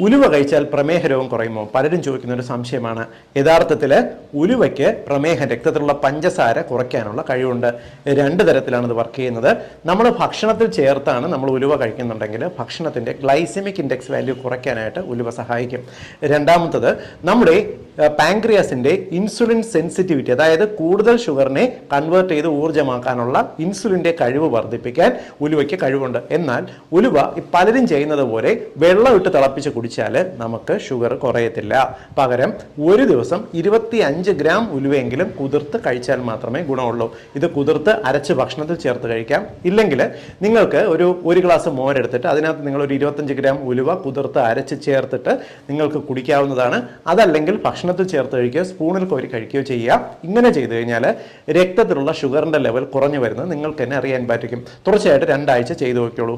ഉലുവ കഴിച്ചാൽ പ്രമേഹ രോഗം കുറയുമോ? പലരും ചോദിക്കുന്ന ഒരു സംശയമാണ്. യഥാർത്ഥത്തിൽ ഉലുവയ്ക്ക് പ്രമേഹം രക്തത്തിലുള്ള പഞ്ചസാര കുറയ്ക്കാനുള്ള കഴിവുണ്ട്. രണ്ട് തരത്തിലാണ് ഇത് വർക്ക് ചെയ്യുന്നത്. നമ്മൾ ഭക്ഷണത്തിൽ ചേർത്താണ് നമ്മൾ ഉലുവ കഴിക്കുന്നുണ്ടെങ്കിൽ ഭക്ഷണത്തിന്റെ ഗ്ലൈസമിക് ഇൻഡെക്സ് വാല്യൂ കുറയ്ക്കാനായിട്ട് ഉലുവ സഹായിക്കും. രണ്ടാമത്തത് നമ്മുടെ പാങ്ക്രിയാസിന്റെ ഇൻസുലിൻ സെൻസിറ്റിവിറ്റി അതായത് കൂടുതൽ ഷുഗറിനെ കൺവേർട്ട് ചെയ്ത് ഊർജമാക്കാനുള്ള ഇൻസുലിന്റെ കഴിവ് വർദ്ധിപ്പിക്കാൻ ഉലുവയ്ക്ക് കഴിവുണ്ട്. എന്നാൽ ഉലുവ പലരും ചെയ്യുന്നത് പോലെ വെള്ളം ഇട്ട് തിളപ്പിച്ച് കുടിച്ചാൽ നമുക്ക് ഷുഗർ കുറയത്തില്ല. പകരം ഒരു ദിവസം ഇരുപത്തി അഞ്ച് ഗ്രാം ഉലുവയെങ്കിലും കുതിർത്ത് കഴിച്ചാൽ മാത്രമേ ഗുണമുള്ളൂ. ഇത് കുതിർത്ത് അരച്ച് ഭക്ഷണത്തിൽ ചേർത്ത് കഴിക്കാം. ഇല്ലെങ്കിൽ നിങ്ങൾക്ക് ഒരു ഒരു ഗ്ലാസ് മോരെടുത്തിട്ട് അതിനകത്ത് നിങ്ങൾ ഒരു ഇരുപത്തഞ്ച് ഗ്രാം ഉലുവ കുതിർത്ത് അരച്ച് ചേർത്തിട്ട് നിങ്ങൾക്ക് കുടിക്കാവുന്നതാണ്. അതല്ലെങ്കിൽ ഭക്ഷണത്തിൽ ചേർത്ത് കഴിക്കുകയോ സ്പൂണിൽ കോരി കഴിക്കുകയോ ചെയ്യുക. ഇങ്ങനെ ചെയ്തു കഴിഞ്ഞാൽ രക്തത്തിലുള്ള ഷുഗറിന്റെ ലെവൽ കുറഞ്ഞു വരുന്നത് നിങ്ങൾക്ക് തന്നെ അറിയാൻ പറ്റും. തുടർച്ചയായിട്ട് രണ്ടാഴ്ച ചെയ്തു നോക്കിയോളൂ